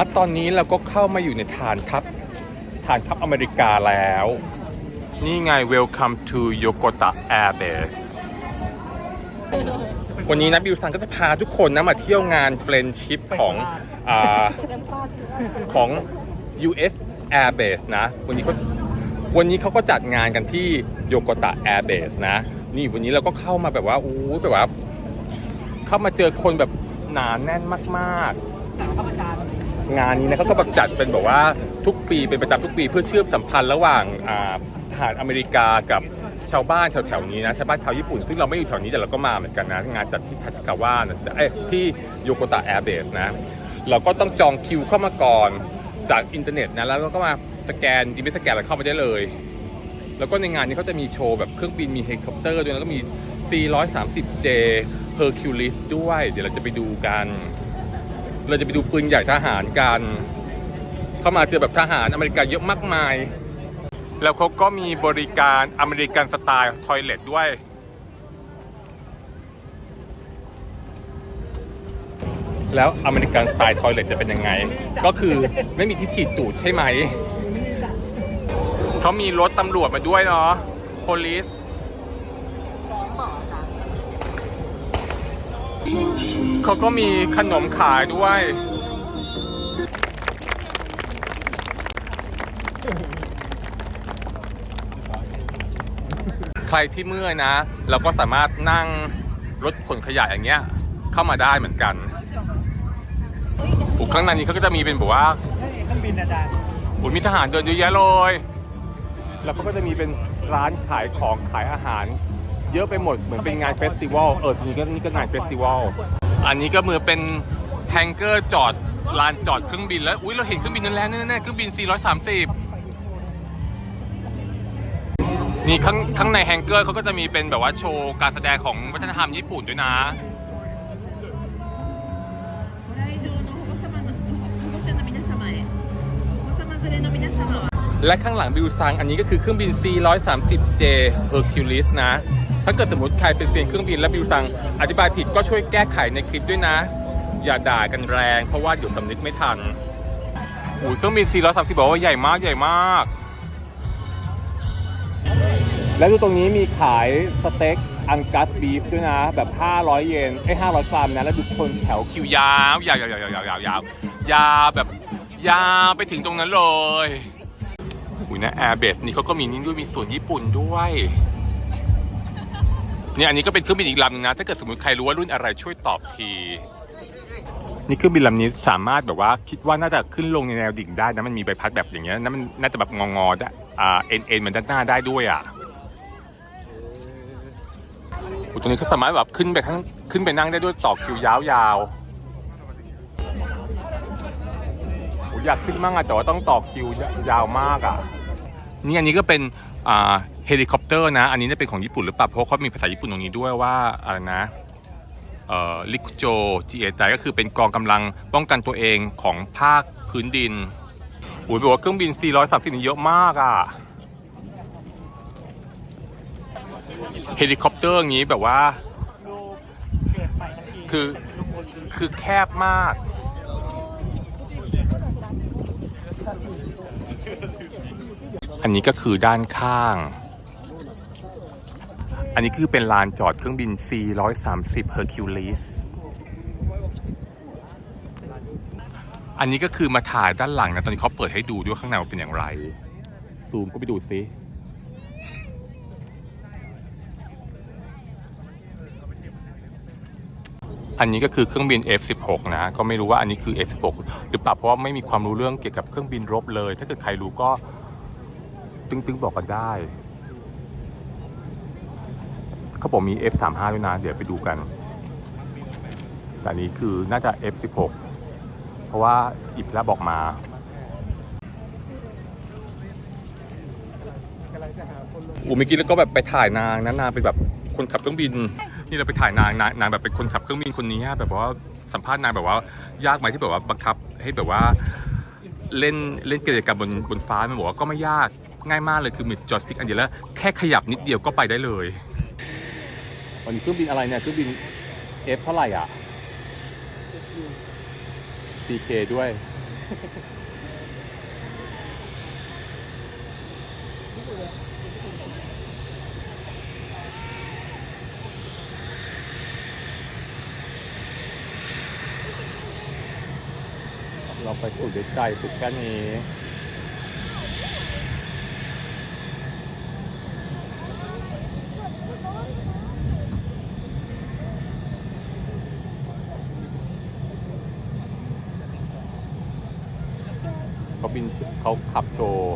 อะตอนนี้เราก็เข้ามาอยู่ในฐานทัพฐานทัพอเมริกาแล้ว นี่ไง Welcome to Yokota Air Base วันนี้นะบิวซังก็จะพาทุกคนนะมาเที่ยวงานเฟรนชิพของอ่าของ US Air Base นะ วันนี้ก็วันนี้เขาก็จัดงานกันที่โยโกตะ Air Base นะ นี่วันนี้เราก็เข้ามาแบบว่าอู้แบบว่า เข้ามาเจอคนแบบหนาแน่นมากๆ งานนี้นะเขาก็แบบจัดเป็นแบบว่าทุกปีเป็นประจำทุกปีเพื่อเชื่อมสัมพันธ์ระหว่างอ่าทหารอเมริกากับชาวบ้านแถวๆนี้นะชาวบ้านชาวญี่ปุ่น ซึ่งเราไม่อยู่แถวนี้แต่เราก็มาเหมือนกันนะงานจัดที่ทัชกาวะนะจะเอ้ที่โยโกตะแอร์เบสนะเราก็ต้องจองคิวเข้ามาก่อนจากอินเทอร์เน็ตนะแล้วเราก็มาสแกนดีไม่สแกนเราเข้ามาได้เลย แล้วก็ในงานนี้เขาจะมีโชว์แบบเครื่องบินมีเฮลิคอปเตอร์ด้วยแล้วก็มี C130J Hercules ด้วย เดี๋ยวเราจะไปดูกัน เราจะไปดูปืนใหญ่ทหารกัน เข้ามาเจอแบบทหารอเมริกาเยอะมากมาย แล้วเขาก็มีบริการอเมริกันสไตล์ทอยเลทด้วย แล้วอเมริกันสไตล์ทอยเลทจะเป็นยังไง ก็คือไม่มีที่ฉีดตูดใช่ไหม เขามีรถตำรวจมาด้วยเนาะ police เขาก็มีขนมขายด้วย ใครที่เมื่อยนะ เราก็สามารถนั่งรถขนขยะอย่างเงี้ย เข้ามาได้เหมือนกันอุข้างในนี้เขาก็จะมีเป็นแบบว่าเครื่องบินอาจารย์อุยมีทหารเดินเยอะแยะเลย แล้วก็จะมีเป็นร้านขายของขายอาหาร เยอะไปหมดเหมือนเป็นงานเฟสติวัลเออทีนี้ก็นี่ก็งานเฟสติวัลอันนี้ก็มือเป็นแฮงเกอร์จอดลานจอดเครื่องบินแล้วอุ้ยเราเห็นเครื่องบินนั้นแล้วแน่ๆเครื่องบิน 430 นี่ข้างข้างในแฮงเกอร์เขาก็จะมีเป็นแบบว่าโชว์การแสดงของวัฒนธรรมญี่ปุ่นด้วยนะและข้างหลังบิวซังอันนี้ก็คือเครื่องบิน C130J Hercules นะ ถ้าเกิดสมมติใครเป็นเซียนเครื่องบินและบิวซังอธิบายผิดก็ช่วยแก้ไขในคลิปด้วยนะ อย่าด่ากันแรง เพราะว่าเดี๋ยวสำนึกไม่ทันโอ้ยเครื่องบิน C130 บอกว่าใหญ่มากใหญ่มาก แล้วดูตรงนี้มีขายสเต็กอังกัสบีฟด้วยนะ แบบ 500 เยนไอ้500กรัมนะแล้วดูคนแถวคิวยาวยาวยาวยาวยาวยาวยาวยาวแบบยาวไปถึงตรงนั้นเลยอุ้ยนะแอร์เบสนี่เขาก็มีนี่ด้วยมีส่วนญี่ปุ่นด้วย เนี่ยอันนี้ก็เป็นเครื่องบินอีกลำหนึงนะ ถ้าเกิดสมมติใครรู้ว่ารุ่นอะไรช่วยตอบที นี่เครื่องบินลำนี้สามารถแบบว่าคิดว่าน่าจะขึ้นลงในแนวดิ่งได้นะมันมีใบพัดแบบอย่างเงี้ยนะมันน่าจะแบบงองอๆได้อ่าเอ็นเอ็นเหมือนด้านหน้าได้ด้วยอะอุตรงนี้เขาสามารถแบบขึ้นไปข้างขึ้นไปนั่งได้ด้วยต่อคิวยาวๆอยากขึ้นมั่งอะแต่ว่าต้องต่อคิวยาวมากอะนี่อันนี้ก็เป็นอ่า เฮลิคอปเตอร์นะ อันนี้เนี่ยเป็นของญี่ปุ่นหรือเปล่า เพราะเขามีภาษาญี่ปุ่นตรงนี้ด้วยว่าอะไรนะเอ่อลิคุโจจีเอไก็คือเป็นกองกำลังป้องกันตัวเองของภาคพื้นดินอุ้ยบอกว่าเครื่องบิน 430 นี่เยอะมากอะเฮลิคอปเตอร์อย่างนี้แบบว่า คือ คือแคบมาก อันนี้ก็คือด้านข้าง อันนี้คือเป็นลานจอดเครื่องบิน C130 Hercules อันนี้ก็คือมาถ่ายด้านหลังนะ ตอนนี้เขาเปิดให้ดูด้วยข้างในว่าเป็นอย่างไร ซูมก็ไปดูซิอันนี้ก็คือเครื่องบิน F16 นะ ก็ไม่รู้ว่าอันนี้คือ F16 หรือเปล่าเพราะว่าไม่มีความรู้เรื่องเกี่ยวกับเครื่องบินรบเลย ถ้าเกิดใครรู้ก็ตึงๆบอกกันได้ เขาบอกมี F35 ด้วยนะ เดี๋ยวไปดูกัน แต่นี้คือน่าจะ F16 เพราะว่าอิบแล้วบอกมาอูเมื่อกี้แล้วก็แบบไปถ่ายนางนะนางเป็นแบบคนขับเครื่องบิน นี่เราไปถ่ายนางนางนางแบบเป็นคนขับเครื่องบินคนนี้แบบว่าสัมภาษณ์นางแบบว่ายากไหมที่แบบว่าบังคับให้แบบว่าเล่นเล่นกิจกรรมบนบนฟ้ามันบอกว่าก็ไม่ยากง่ายมากเลยคือมีจอสติ๊กอันเดียวแล้วแค่ขยับนิดเดียวก็ไปได้เลย วันนี้เครื่องบินอะไรเนี่ยเครื่องบิน F เท่าไหร่อะ CK ด้วย เราไปสุดด้วยใจสุดแค่นี้ เขาบิน เขาขับโชว์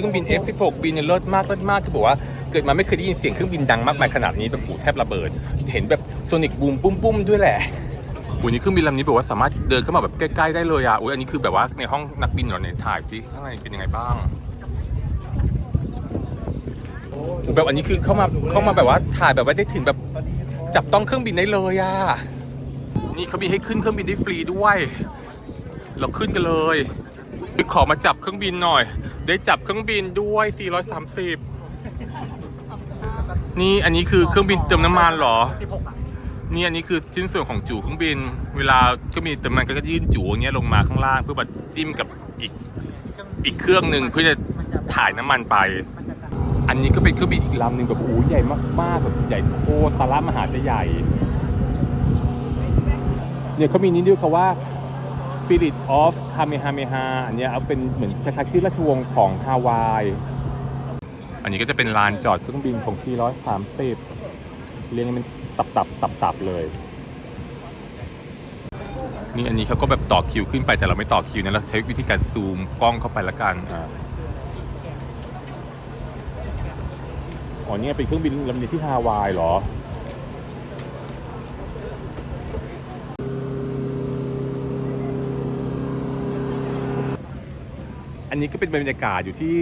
เมื่อกี้เห็นเครื่องบิน F16 บินเนี่ยเลิศมากเลิศมากคือบอกว่าเกิดมาไม่เคยได้ยินเสียงเครื่องบินดังมากมายขนาดนี้แบบหูแทบระเบิด เห็นแบบโซนิกบูมปุ้มปุ้มด้วยแหละอุ้ยนี่เครื่องบินลำนี้แบบว่าสามารถเดินเข้ามาแบบใกล้ๆได้เลยอะอุ้ยอันนี้คือแบบว่าในห้องนักบินเหรอเนี่ยถ่ายสิข้างในเป็นยังไงบ้างอุ๊ยแบบอันนี้คือเข้ามาเข้ามาแบบว่าถ่ายแบบว่าได้ถึงแบบจับต้องเครื่องบินได้เลยอะนี่เขามีให้ขึ้นเครื่องบินได้ฟรีด้วย เราขึ้นกันเลย ขอมาจับเครื่องบินหน่อย ได้จับเครื่องบินด้วย 430 นี่อันนี้คือเครื่องบินเติมน้ำมันเหรอ นี่อันนี้คือชิ้นส่วนของจูเครื่องบิน เวลาเครื่องบินเติมน้ำมันก็จะยื่นจูอย่างเงี้ยลงมาข้างล่าง เพื่อมาจิ้มกับอีกอีกเครื่องหนึ่งเพื่อจะถ่ายน้ำมันไป อันนี้ก็เป็นเครื่องบินอีกลำหนึ่งแบบโอ้ใหญ่มากๆแบบใหญ่โคตรตาละมหาจะใหญ่เนี่ยเขามีนี้ด้วยเขาว่า Spirit of Kamehameha อันเนี้ยเอาเป็นเหมือนคล้ายๆชื่อราชวงศ์ของฮาวาย อันนี้ก็จะเป็นลานจอดเครื่องบินของ C130 เรียงกันเป็นตับตับตับตับๆเลย นี่อันนี้เขาก็แบบต่อคิวขึ้นไปแต่เราไม่ต่อคิวนะเราใช้วิธีการซูมกล้องเข้าไปละกันอ่าอ๋อเนี่ยเป็นเครื่องบินลำนี้ที่ฮาวายเหรอ อันนี้ก็เป็นบรรยากาศอยู่ที่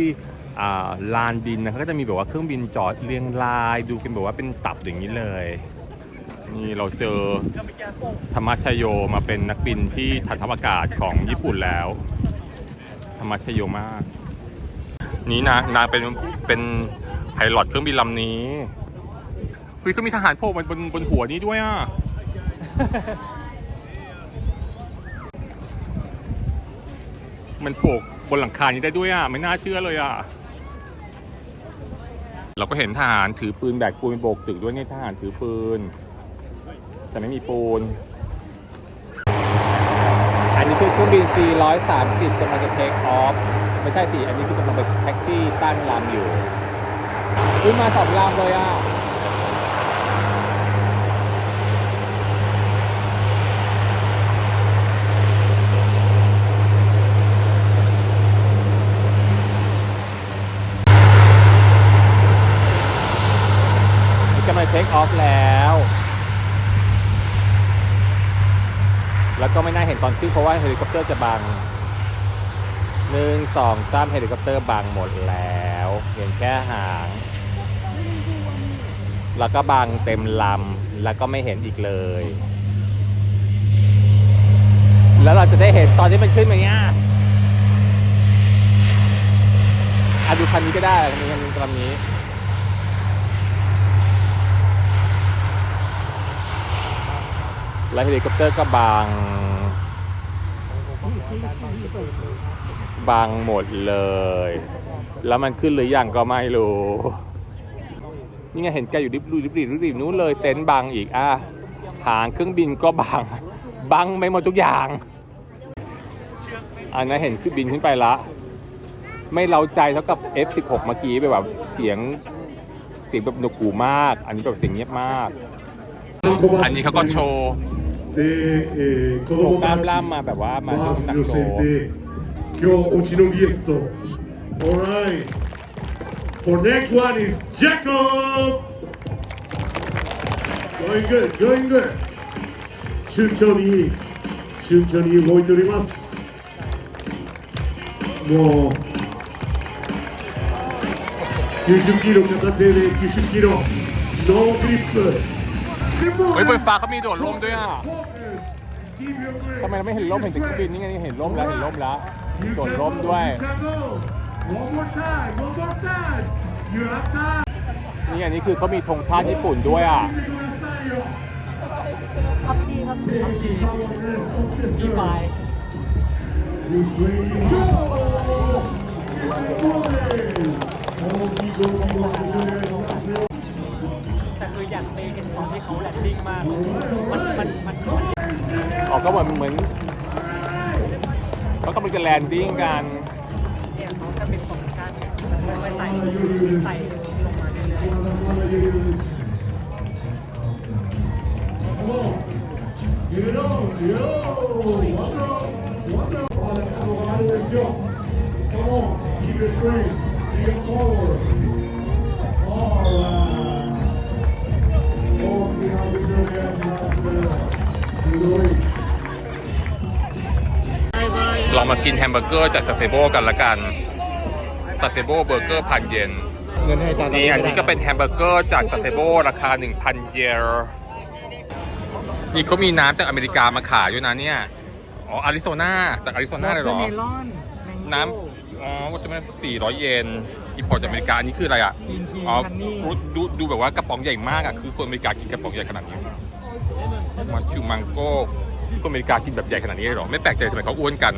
ลานบินนะครับก็จะมีแบบว่าเครื่องบินจอดเรียงราย ดูกันแบบว่าเป็นตับอย่างนี้เลย นี่เราเจอธรรมชโยมาเป็นนักบินที่ฐานทัพอากาศของญี่ปุ่นแล้ว ธรรมชโยมาก นี่นะนางเป็นเป็นไพลอตเครื่องบินลำนี้เฮ้ยก็มีทหารโผล่มาบนบนหัวนี้ด้วยอะมันโผล่ บนหลังคานี้ได้ด้วยอะไม่น่าเชื่อเลยอะเราก็เห็นทหารถือปืนแบกปูนโบกตึกด้วยเนี่ยทหารถือปืน แต่ไม่มีปูน อันนี้คือเครื่องบิน C130 กำลังจะเทคออฟไม่ใช่สิอันนี้คือกำลังไปแท็กซี่ตั้งลำอยู่ขึ้นมาสองลำเลยอะ นี่กำลังเทคออฟแล้ว แล้วก็ไม่น่าเห็น ตอนขึ้นเพราะว่าเฮลิคอปเตอร์จะบังหนึ่งสองสามเฮลิคอปเตอร์บังหมดแล้วเห็นแค่หาง แล้วก็บังเต็มลำแล้วก็ไม่เห็นอีกเลย แล้วเราจะได้เห็นตอนที่มันขึ้นมาเนี่ยอะดูคันนี้ก็ได้คันนี้คันนี้ลำนี้แล้วเฮลิคอปเตอร์ก็บาง บางหมดเลย แล้วมันขึ้นหรือยังก็ไม่รู้ นี่ไงเห็นแกอยู่ริบรูริบรีริบรีนู้นเลยเต็นท์บางอีกอะหางเครื่องบินก็บางบังไปหมดทุกอย่าง อันนั้นเห็นขึ้นบินขึ้นไปละ ไม่เล้าใจเท่ากับ F16 เมื่อกี้ไปแบบเสียงเสียงแบบหนวกหูมาก อันนี้แบบเสียงเงียบมาก อันนี้เขาก็โชว์ で、えー、子供たち。バースを寄せて今日うちのゲスト。Alright For next one is Jacob. Going good, going good. 順調に順調に動いております。もう90キロ片手で90キロ。ノーグリップ。 เฮ้ยบนฟ้าเขามีโดดร่มด้วยอะทำไมเราไม่เห็นร่มเห็นแต่เครื่องบินนี่ไงเห็นร่มแล้วเห็นร่มแล้วมีโดดร่มด้วย One more time, one more time. You have time. นี่อันนี้คือเขามีธงชาติญี่ปุ่นด้วยอะที่ปลายแต่ืออยากไป็นตนที่เขาแลนดิ้งมากมันมันมันออกก็เหมือนเหมือนเขากำลังจะแลนดิ้งกันเนี่ยเขาจะเป็นของชาติมันไปใส่ใส่ลงมาเรื่อยๆ Come on, keep your strength, keep your forward. ลองมากินแฮมเบอร์เกอร์จากซาเซโบกันละกันซาเซโบเบอร์เกอร์พันเยนเงินให้ตอนนี่อันนี้ก็เป็นแฮมเบอร์เกอร์จากซาเซโบราคา 1,000 เยนนี่เขามีน้ำจากอเมริกามาขายด้วยนะเนี่ย อ๋ออาริโซนาจากอาริโซนาเลยเหรอเมลอนน้ำ อ๋อก็จะเป็น400 เยนอิมพอร์ตจากอเมริกา อันนี้คืออะไรอะ อ๋อฟรุตดูดูแบบว่ากระป๋องใหญ่มากอะ คือคนอเมริกากินกระป๋องใหญ่ขนาดนี้มาชูมังโก้คนอเมริกากินแบบใหญ่ขนาดนี้เลยเหรอ ไม่แปลกใจทำไมเขาอ้วนกัน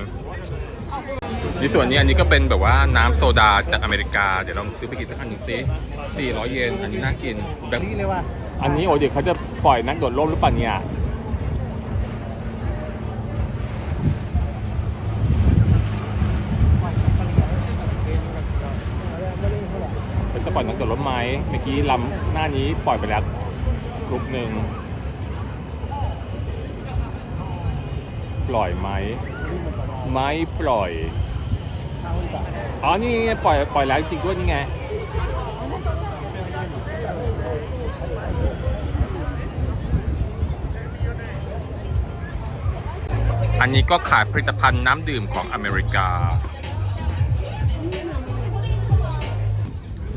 ในส่วนนี้อันนี้ก็เป็นแบบว่าน้ำโซดาจากอเมริกา เดี๋ยวลองซื้อไปกินสักอันหนึ่งสิ400 เยน อันนี้น่ากินแบบนี่เลยว่ะ อันนี้โอ้เดี๋ยวเขาจะปล่อยนักโดดร่มหรือเปล่าเนี่ยเขาจะปล่อยนักโดดร่มไหมเมื่อกี้ลำหน้านี้ปล่อยไปแล้วกลุ่มหนึ่งปล่อยไหม ไม่ปล่อย อ๋อ นี่ปล่อยปล่อยแล้วจริงด้วยนี่ไงอันนี้ก็ขายผลิตภัณฑ์น้ำดื่มของอเมริกา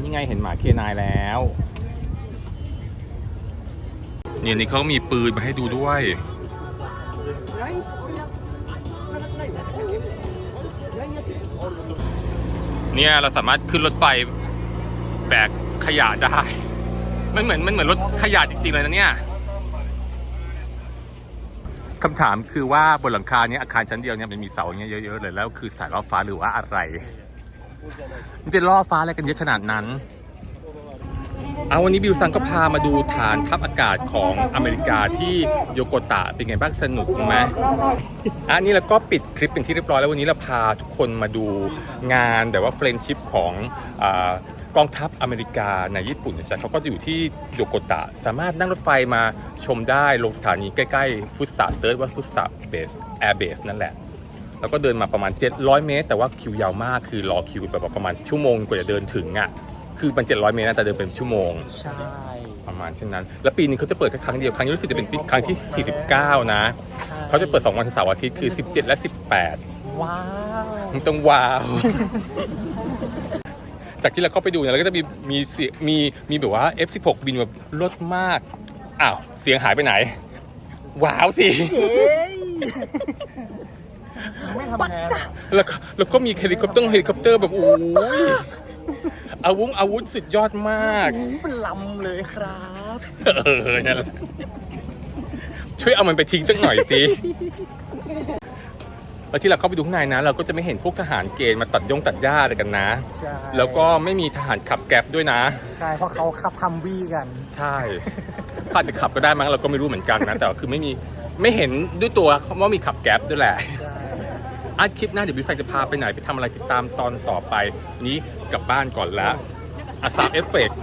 นี่ไงเห็นหมาเคนายแล้ว เนี่ยนี่เขามีปืนมาให้ดูด้วย เนี่ยเราสามารถขึ้นรถไฟแบกขยะได้ มันเหมือนมันเหมือนรถขยะจริงๆเลยนะเนี่ยคำถามคือว่าบนหลังคาเนี้อาคารชั้นเดียวเนี่ยมันมีเสาเงี้ยเยอะๆเลยแล้วคือสายล่อฟ้าหรือว่าอะไร มันจะล่อฟ้าอะไรกันเยอะขนาดนั้น เอาวันนี้บิวซังก็พามาดูฐานทัพอากาศของอเมริกาที่โยโกตะเป็นไงบ้างสนุกไหมอันนี้เราก็ปิดคลิปเป็นที่เรียบร้อยแล้ววันนี้เราพาทุกคนมาดูงานแบบว่าเฟรนชิพของอกองทัพอเมริกาในญี่ปุ่นนะจ๊ะเขาก็อยู่ที่โยโกตะ สามารถนั่งรถไฟมาชมได้ลงสถานีใกล้ ๆ ฟุตสะเซิร์ชว่าฟุตสะเบสแอร์เบสนั่นแหละ แล้วก็เดินมาประมาณ 700 เมตร แต่ว่าคิวยาวมากคือรอคิวแบบประมาณชั่วโมงกว่าจะเดินถึงอะ คือมัน 700 เมตรนะแต่เดินเป็นชั่วโมง ใช่ ประมาณเช่นนั้น แล้วปีนี้เขาจะเปิดแค่ครั้งเดียว ครั้งนี้รู้สึกจะเป็นปีครั้งที่ 49 นะใช่เขาจะเปิด 2 วันคือเสาร์อาทิตย์คือ 17 และว้าว18มันต้องว้าว จากที่เราเข้าไปดูเนี่ยเราก็จะมีมีเสียงมีมีแบบว่า F16 บินแบบรถมาก อ้าว เสียงหายไปไหน ว้าวสิเย้ไม่ทำงานแล้วก็แล้วก็มีเฮลิคอปเตอร์เฮลิคอปเตอร์แบบโอ้ย อาวุธอาวุธสุดยอดมากเป็นลำเลยครับเออนั่นแหละช่วยเอามันไปทิ้งสักหน่อยสิแล้วที่เราเข้าไปดูข้างในนะ เราก็จะไม่เห็นพวกทหารเกณฑ์มาตัดยงตัดหญ้าอะไรกันนะ ใช่แล้วก็ไม่มีทหารขับแกร็บด้วยนะ ใช่เพราะเขาขับฮัมวี่กันใช่ถ้าอาจจะขับก็ได้มั้งเราก็ไม่รู้เหมือนกันนะ แต่ว่าคือไม่มีไม่เห็นด้วยตัวว่ามีขับแกร็บด้วยแหละใช่อาคลิปหน้าเดี๋ยวบิวไซจะพาไปไหนไปทำอะไรติดตามตอนต่อไป นี้ กลับบ้านก่อนละอาสาเอฟเฟกต์